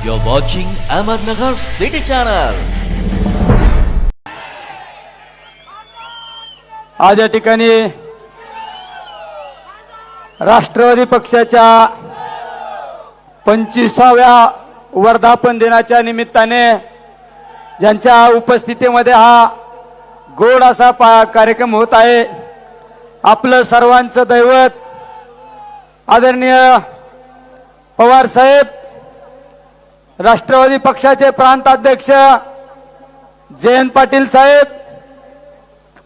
You're watching Ahmednagar City Channel. आज या ठिकाणी राष्ट्रवादी पक्षाच्या पंचवीसाव्या वर्धापन दिनाच्या निमित्ताने ज्यांच्या उपस्थितीमध्ये हा गोड असा पा कार्यक्रम होत आहे आपलं सर्वांचं दैवत आदरणीय पवार साहेब राष्ट्रवादी पक्षाचे प्रांताध्यक्ष जयंत पाटील साहेब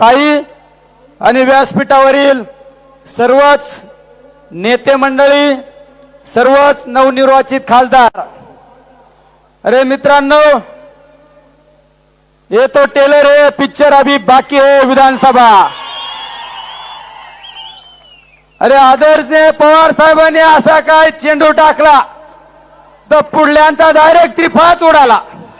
ताई आणि व्यासपीठावरील सर्वच नेते मंडळी सर्वच नवनिर्वाचित खासदार. अरे मित्रांनो ये तो टेलर है पिक्चर अभी बाकी है विधानसभा. अरे आदर्श पवार साहेबांनी असा काय चेंडू टाकला? तर पुढल्यांचा डायरेक्ट त्रिफळाच उडाला.